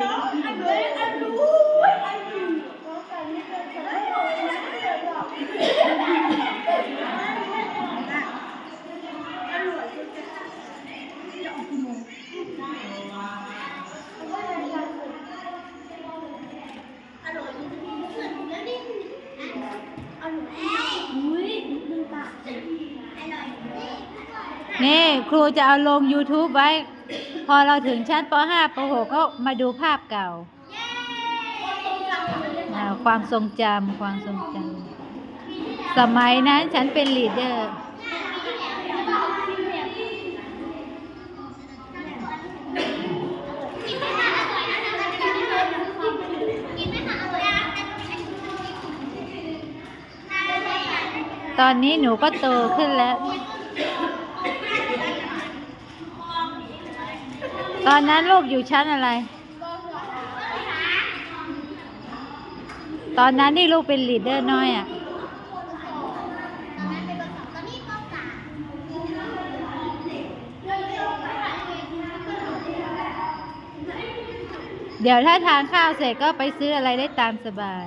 นี่องอันเลยอันรู้อันอยร้องใส่ไม่เป็นใส่ไม่เป็นหรออะจะออกกี่โมงออยจริงๆแล้วนี่อร่อยอุ้ยมันอร่อยนี่ครูจะเอาลง YouTube ไว้ พอเราถึงชั้นป .5 ป .6 ก็มาดูภาพเก่า ความทรงจำความทรงจำสมัยนั้นฉันเป็นลีดเดอร์ตอนนี้หนูก็โตขึ้นแล้ว ตอนนั้นลูกอยู่ชั้นอะไร ตอนนั้นที่ลูกเป็นลีดเดอร์น้อยอะเดี๋ยวถ้าทานข้าวเสร็จก็ไปซื้ออะไรได้ตามสบาย